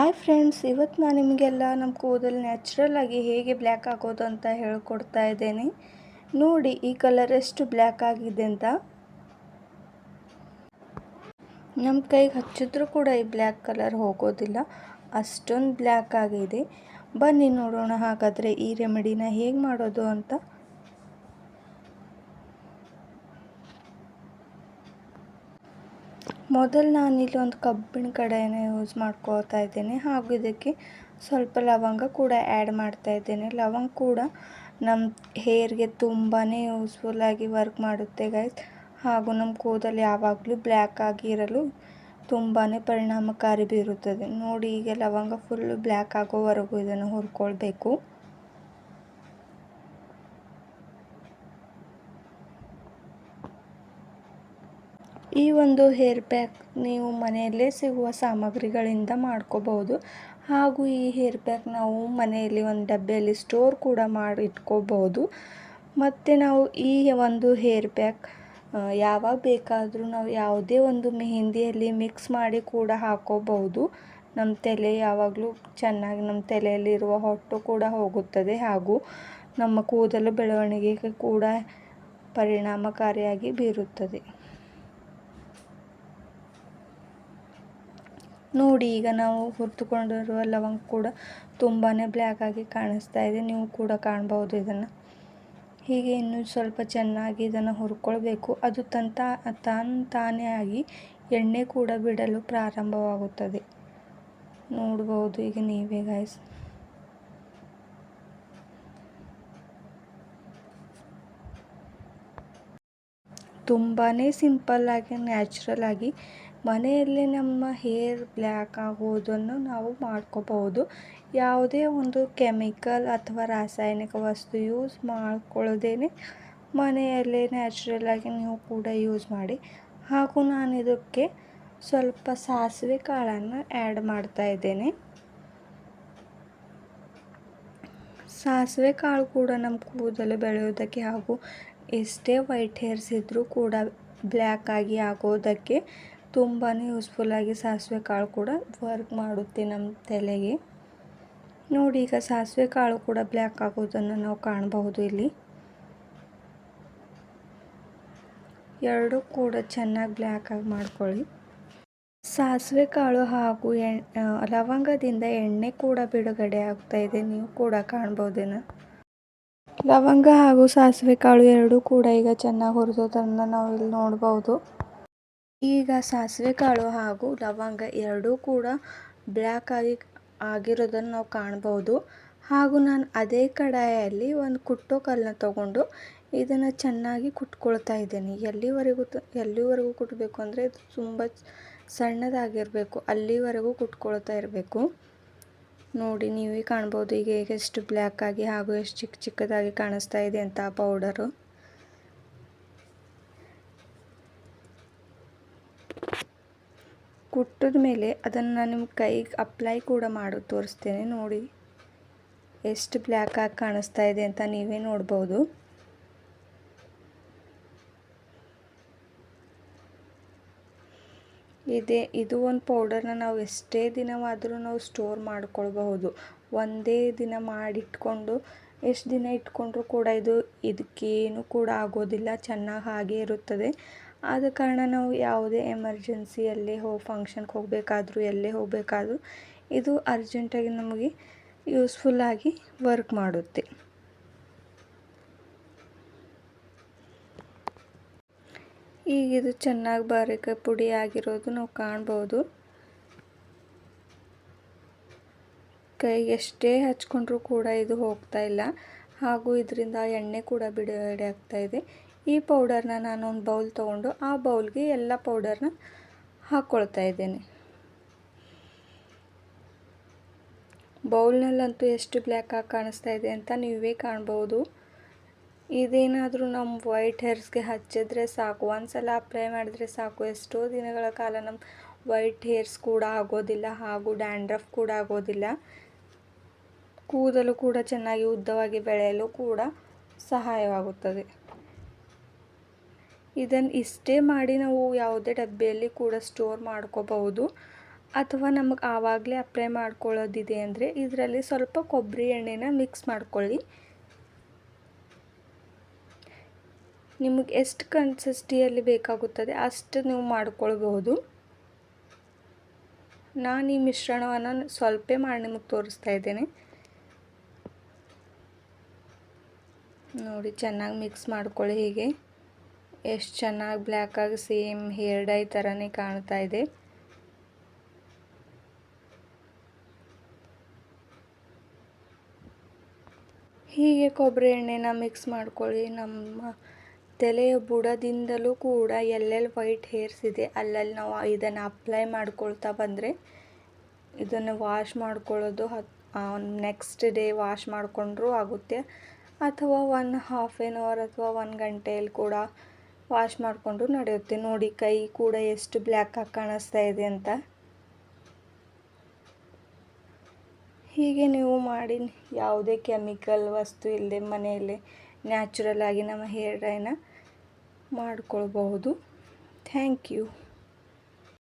Hi friends, ಇವತ್ತು ನಾನು ನಿಮಗೆಲ್ಲ ನಮ್ಮ ಕೂದಲು ನ್ಯಾಚುರಲ್ ಆಗಿ ಹೇಗೆ ಬ್ಲ್ಯಾಕ್ ಆಗೋದು ಅಂತ ಹೇಳ್ಕೊಡ್ತಾ ಇದ್ದೇನೆ. ನೋಡಿ, ಈ ಕಲರ್ ಎಷ್ಟು ಬ್ಲ್ಯಾಕ್ ಆಗಿದೆ ಅಂತ. ನಮ್ಮ ಕೈಗೆ ಹಚ್ಚಿದ್ರೂ ಕೂಡ ಈ ಬ್ಲ್ಯಾಕ್ ಕಲರ್ ಹೋಗೋದಿಲ್ಲ. ಅಷ್ಟೊಂದು ಬ್ಲ್ಯಾಕ್ ಆಗಿದೆ. ಬನ್ನಿ ನೋಡೋಣ ಹಾಗಾದರೆ ಈ ರೆಮಿಡಿನ ಹೇಗೆ ಮಾಡೋದು ಅಂತ. ಮೊದಲು ನಾನಿಲ್ಲಿ ಒಂದು ಕಬ್ಬಿಣ ಕಡಾಯಿನ ಯೂಸ್ ಮಾಡ್ಕೋತಾ ಇದ್ದೇನೆ. ಹಾಗೂ ಇದಕ್ಕೆ ಸ್ವಲ್ಪ ಲವಂಗ ಕೂಡ ಆ್ಯಡ್ ಮಾಡ್ತಾ ಇದ್ದೇನೆ. ಲವಂಗ ಕೂಡ ನಮ್ಮ ಹೇರ್ಗೆ ತುಂಬಾ ಯೂಸ್ಫುಲ್ಲಾಗಿ ವರ್ಕ್ ಮಾಡುತ್ತೆ ಗೈಸ್ ಹಾಗೂ ನಮ್ಮ ಕೂದಲು ಯಾವಾಗಲೂ ಬ್ಲ್ಯಾಕ್ ಆಗಿರಲು ತುಂಬಾ ಪರಿಣಾಮಕಾರಿ ಬೀರುತ್ತದೆ. ನೋಡಿ ಈಗ ಲವಂಗ ಫುಲ್ಲು ಬ್ಲ್ಯಾಕ್ ಆಗೋವರೆಗೂ ಇದನ್ನು ಹುರ್ಕೊಳ್ಬೇಕು. ಈ ಒಂದು ಹೇರ್ ಪ್ಯಾಕ್ ನೀವು ಮನೆಯಲ್ಲೇ ಸಿಗುವ ಸಾಮಗ್ರಿಗಳಿಂದ ಮಾಡ್ಕೋಬಹುದು. ಹಾಗೂ ಈ ಹೇರ್ ಪ್ಯಾಕ್ ನಾವು ಮನೆಯಲ್ಲಿ ಒಂದು ಡಬ್ಬೆಯಲ್ಲಿ ಸ್ಟೋರ್ ಕೂಡ ಮಾಡಿ ಇಟ್ಕೋಬಹುದು. ಮತ್ತು ನಾವು ಈ ಒಂದು ಹೇರ್ ಪ್ಯಾಕ್ ಯಾವಾಗ ಬೇಕಾದರೂ ನಾವು ಯಾವುದೇ ಒಂದು ಮೆಹಂದಿಯಲ್ಲಿ ಮಿಕ್ಸ್ ಮಾಡಿ ಕೂಡ ಹಾಕೋಬಹುದು. ನಮ್ಮ ತಲೆ ಯಾವಾಗಲೂ ಚೆನ್ನಾಗಿ ನಮ್ಮ ತಲೆಯಲ್ಲಿರುವ ಹೊಟ್ಟು ಕೂಡ ಹೋಗುತ್ತದೆ. ಹಾಗೂ ನಮ್ಮ ಕೂದಲು ಬೆಳವಣಿಗೆಗೆ ಕೂಡ ಪರಿಣಾಮಕಾರಿಯಾಗಿ ಬೀರುತ್ತದೆ. ನೋಡಿ, ಈಗ ನಾವು ಹುರಿದುಕೊಂಡಿರುವ ಲವಂಗ ಕೂಡ ತುಂಬಾ ಬ್ಲ್ಯಾಕ್ ಆಗಿ ಕಾಣಿಸ್ತಾ ಇದೆ. ನೀವು ಕೂಡ ಕಾಣ್ಬೋದು ಇದನ್ನು. ಹೀಗೆ ಇನ್ನೂ ಸ್ವಲ್ಪ ಚೆನ್ನಾಗಿ ಇದನ್ನು ಹುರ್ಕೊಳ್ಬೇಕು. ಅದು ತಂತ, ತಾನು ತಾನೇ ಆಗಿ ಎಣ್ಣೆ ಕೂಡ ಬಿಡಲು ಪ್ರಾರಂಭವಾಗುತ್ತದೆ. ನೋಡ್ಬೋದು ಈಗ ನೀವೇ ಗಾಯ್ಸ್ ತುಂಬಾ ಸಿಂಪಲ್ಲಾಗಿ ನ್ಯಾಚುರಲ್ಲಾಗಿ ಮನೆಯಲ್ಲೇ ನಮ್ಮ ಹೇರ್ ಬ್ಲ್ಯಾಕ್ ಆಗುವುದನ್ನು ನಾವು ಮಾಡ್ಕೋಬಹುದು. ಯಾವುದೇ ಒಂದು ಕೆಮಿಕಲ್ ಅಥವಾ ರಾಸಾಯನಿಕ ವಸ್ತು ಯೂಸ್ ಮಾಡ್ಕೊಳ್ಳೋದೇನೆ ಮನೆಯಲ್ಲೇ ನ್ಯಾಚುರಲ್ಲಾಗಿ ನೀವು ಕೂಡ ಯೂಸ್ ಮಾಡಿ. ಹಾಗೂ ನಾನು ಇದಕ್ಕೆ ಸ್ವಲ್ಪ ಸಾಸಿವೆ ಕಾಳನ್ನು ಆ್ಯಡ್ ಮಾಡ್ತಾ ಇದ್ದೇನೆ. ಸಾಸಿವೆ ಕಾಳು ಕೂಡ ನಮ್ಮ ಕೂದಲು ಬೆಳೆಯೋದಕ್ಕೆ ಹಾಗೂ ಎಷ್ಟೇ ವೈಟ್ ಹೇರ್ಸ್ ಇದ್ದರೂ ಕೂಡ ಬ್ಲ್ಯಾಕ್ ಆಗಿ ಆಗೋದಕ್ಕೆ ತುಂಬಾ ಯೂಸ್ಫುಲ್ಲಾಗಿ ಸಾಸಿವೆ ಕಾಳು ಕೂಡ ವರ್ಕ್ ಮಾಡುತ್ತೆ ನಮ್ಮ ತಲೆಗೆ. ನೋಡಿ, ಈಗ ಸಾಸಿವೆ ಕಾಳು ಕೂಡ ಬ್ಲ್ಯಾಕ್ ಆಗೋದನ್ನು ನಾವು ಕಾಣಬಹುದು ಇಲ್ಲಿ. ಎರಡೂ ಕೂಡ ಚೆನ್ನಾಗಿ ಬ್ಲ್ಯಾಕ್ ಆಗಿ ಮಾಡ್ಕೊಳ್ಳಿ. ಸಾಸಿವೆ ಕಾಳು ಹಾಗೂ ಎಣ್ ಲವಂಗದಿಂದ ಎಣ್ಣೆ ಕೂಡ ಬಿಡುಗಡೆ ಇದೆ. ನೀವು ಕೂಡ ಕಾಣ್ಬೋದೇನು ಲವಂಗ ಹಾಗೂ ಸಾಸಿವೆ ಕಾಳು ಎರಡೂ ಕೂಡ ಈಗ ಚೆನ್ನಾಗಿ ಹುರಿದೋದನ್ನ ನಾವು ಇಲ್ಲಿ ನೋಡಬಹುದು ಈಗ ಸಾಸಿವೆ ಕಾಳು ಹಾಗೂ ಲವಂಗ ಎರಡೂ ಕೂಡ ಬ್ಲ್ಯಾಕ್ ಆಗಿ ಆಗಿರೋದನ್ನು ನಾವು ಕಾಣಬಹುದು ಹಾಗೂ ನಾನು ಅದೇ ಕಡಾಯಲ್ಲಿ ಒಂದು ಕುಟ್ಟೋ ಕಲ್ಲನ್ನ ತಗೊಂಡು ಇದನ್ನು ಚೆನ್ನಾಗಿ ಕುಟ್ಕೊಳ್ತಾ ಇದ್ದೀನಿ. ಎಲ್ಲಿವರೆಗೂ ಎಲ್ಲಿವರೆಗೂ ಕುಟ್ಟಬೇಕು ಅಂದರೆ ಇದು ತುಂಬ ಸಣ್ಣದಾಗಿರಬೇಕು. ಅಲ್ಲಿವರೆಗೂ ಕುಟ್ಕೊಳ್ತಾ ಇರಬೇಕು. ನೋಡಿ ನೀವೇ ಕಾಣ್ಬೋದು ಈಗ ಎಷ್ಟು ಬ್ಲ್ಯಾಕ್ ಆಗಿ ಹಾಗೂ ಎಷ್ಟು ಚಿಕ್ಕ ಚಿಕ್ಕದಾಗಿ ಕಾಣಿಸ್ತಾ ಇದೆ ಅಂತ ಪೌಡರು ಕುಟ್ಟಿದ ಮೇಲೆ ಅದನ್ನು ನಾನು ನಿಮ್ಮ ಕೈಗೆ ಅಪ್ಲೈ ಕೂಡ ಮಾಡಿ, ತೋರಿಸ್ತೇನೆ ನೋಡಿ. ಎಷ್ಟು ಬ್ಲ್ಯಾಕ್ ಆಗಿ ಕಾಣಿಸ್ತಾ ಇದೆ ಅಂತ ನೀವೇ ನೋಡ್ಬೋದು. ಇದೆ. ಇದು ಒಂದು ಪೌಡರ್ನ ನಾವು ಎಷ್ಟೇ ದಿನವಾದರೂ ನಾವು ಸ್ಟೋರ್ ಮಾಡ್ಕೊಳ್ಬಹುದು. ಒಂದೇ ದಿನ ಮಾಡಿಟ್ಕೊಂಡು ಎಷ್ಟು ದಿನ ಇಟ್ಕೊಂಡ್ರೂ ಕೂಡ ಇದು ಇದಕ್ಕೇನು ಕೂಡ ಆಗೋದಿಲ್ಲ, ಚೆನ್ನಾಗಿ ಹಾಗೆ ಇರುತ್ತದೆ. ಆದ ಕಾರಣ ನಾವು ಯಾವುದೇ ಎಮರ್ಜೆನ್ಸಿಯಲ್ಲಿ ಹೋಗಿ ಫಂಕ್ಷನ್ಗೆ ಹೋಗಬೇಕಾದ್ರೂ ಎಲ್ಲೇ ಹೋಗಬೇಕಾದ್ರೂ ಇದು ಅರ್ಜೆಂಟಾಗಿ ನಮಗೆ ಯೂಸ್ಫುಲ್ಲಾಗಿ ವರ್ಕ್ ಮಾಡುತ್ತೆ. ಈಗ ಇದು ಚೆನ್ನಾಗಿ ಬಾರಿಕ ಪುಡಿ ಆಗಿರೋದು ನಾವು ಕಾಣ್ಬೋದು. ಕೈಗೆ ಎಷ್ಟೇ ಹಚ್ಕೊಂಡ್ರೂ ಕೂಡ ಇದು ಹೋಗ್ತಾ ಇಲ್ಲ. ಹಾಗೂ ಇದರಿಂದ ಎಣ್ಣೆ ಕೂಡ ಬಿಡುಗಡೆ ಆಗ್ತಾ ಇದೆ. ಈ ಪೌಡರ್ನ ನಾನು ಒಂದು ಬೌಲ್ ತೊಗೊಂಡು ಆ ಬೌಲ್ಗೆ ಎಲ್ಲ ಪೌಡರ್ನ ಹಾಕ್ಕೊಳ್ತಾ ಇದ್ದೇನೆ. ಬೌಲ್ನಲ್ಲಂತೂ ಎಷ್ಟು ಬ್ಲ್ಯಾಕ್ ಆಗಿ ಕಾಣಿಸ್ತಾ ಇದೆ ಅಂತ ನೀವೇ ಕಾಣ್ಬೋದು. ಇದೇನಾದರೂ ನಮ್ಮ ವೈಟ್ ಹೇರ್ಸ್ಗೆ ಹಚ್ಚಿದ್ರೆ ಸಾಕು. ಒಂದ್ಸಲ ಅಪ್ಲೈ ಮಾಡಿದ್ರೆ ಸಾಕು. ಎಷ್ಟೋ ದಿನಗಳ ಕಾಲ ನಮ್ಮ ವೈಟ್ ಹೇರ್ಸ್ ಕೂಡ ಆಗೋದಿಲ್ಲ, ಹಾಗೂ ಡ್ಯಾಂಡ್ರಫ್ ಕೂಡ ಆಗೋದಿಲ್ಲ. ಕೂದಲು ಕೂಡ ಚೆನ್ನಾಗಿ ಉದ್ದವಾಗಿ ಬೆಳೆಯಲು ಕೂಡ ಸಹಾಯವಾಗುತ್ತದೆ. ಇದನ್ನು ಇಷ್ಟೇ ಮಾಡಿ ನಾವು ಯಾವುದೇ ಡಬ್ಬಿಯಲ್ಲಿ ಕೂಡ ಸ್ಟೋರ್ ಮಾಡ್ಕೋಬಹುದು. ಅಥವಾ ನಮಗೆ ಆವಾಗಲೇ ಅಪ್ಲೈ ಮಾಡ್ಕೊಳ್ಳೋದಿದೆ ಅಂದರೆ ಇದರಲ್ಲಿ ಸ್ವಲ್ಪ ಕೊಬ್ಬರಿ ಎಣ್ಣೆನ ಮಿಕ್ಸ್ ಮಾಡ್ಕೊಳ್ಳಿ. ನಿಮಗೆ ಎಷ್ಟು ಕನ್ಸಿಸ್ಟಿಯಲ್ಲಿ ಬೇಕಾಗುತ್ತದೆ ಅಷ್ಟು ನೀವು ಮಾಡ್ಕೊಳ್ಬಹುದು. ನಾನು ಈ ಮಿಶ್ರಣವನ್ನು ಸ್ವಲ್ಪ ಮಾಡಿ ನಿಮಗೆ ತೋರಿಸ್ತಾ ಇದ್ದೇನೆ. ನೋಡಿ, ಚೆನ್ನಾಗಿ ಮಿಕ್ಸ್ ಮಾಡ್ಕೊಳ್ಳಿ ಹೀಗೆ. ಎಷ್ಟು ಚೆನ್ನಾಗಿ ಬ್ಲ್ಯಾಕಾಗಿ ಸೇಮ್ ಹೇರ್ ಡೈ ಥರನೇ ಕಾಣ್ತಾ ಇದೆ. ಹೀಗೆ ಕೊಬ್ಬರಿ ಎಣ್ಣೆನ ಮಿಕ್ಸ್ ಮಾಡ್ಕೊಳ್ಳಿ. ನಮ್ಮ ತಲೆಯ ಬುಡದಿಂದಲೂ ಕೂಡ ಎಲ್ಲೆಲ್ಲಿ ವೈಟ್ ಹೇರ್ಸ್ ಇದೆ, ಅಲ್ಲಲ್ಲಿ ನಾವು ಇದನ್ನು ಅಪ್ಲೈ ಮಾಡ್ಕೊಳ್ತಾ ಬಂದರೆ ಇದನ್ನು ವಾಶ್ ಮಾಡ್ಕೊಳ್ಳೋದು ಹತ್ ನೆಕ್ಸ್ಟ್ ಡೇ ವಾಶ್ ಮಾಡಿಕೊಂಡ್ರೂ ಆಗುತ್ತೆ. ಅಥವಾ ಒನ್ ಹಾಫ್ ಎನ್ ಅವರ್ ಅಥವಾ ಒಂದು ಗಂಟೆಯಲ್ಲಿ ಕೂಡ ವಾಶ್ ಮಾಡಿಕೊಂಡು ನಡೆಯುತ್ತೆ. ನೋಡಿ, ಕೈ ಕೂಡ ಎಷ್ಟು ಬ್ಲ್ಯಾಕ್ ಆಗಿ ಕಾಣಿಸ್ತಾ ಇದೆ ಅಂತ. ಹೀಗೆ ನೀವು ಮಾಡಿ, ಯಾವುದೇ ಕೆಮಿಕಲ್ ವಸ್ತು ಇಲ್ಲದೆ ಮನೆಯಲ್ಲೇ ನ್ಯಾಚುರಲ್ ಆಗಿ ನಮ್ಮ ಹೇರ್ ಡ್ರೈನ ಮಾಡ್ಕೊಳ್ಬಹುದು. Thank you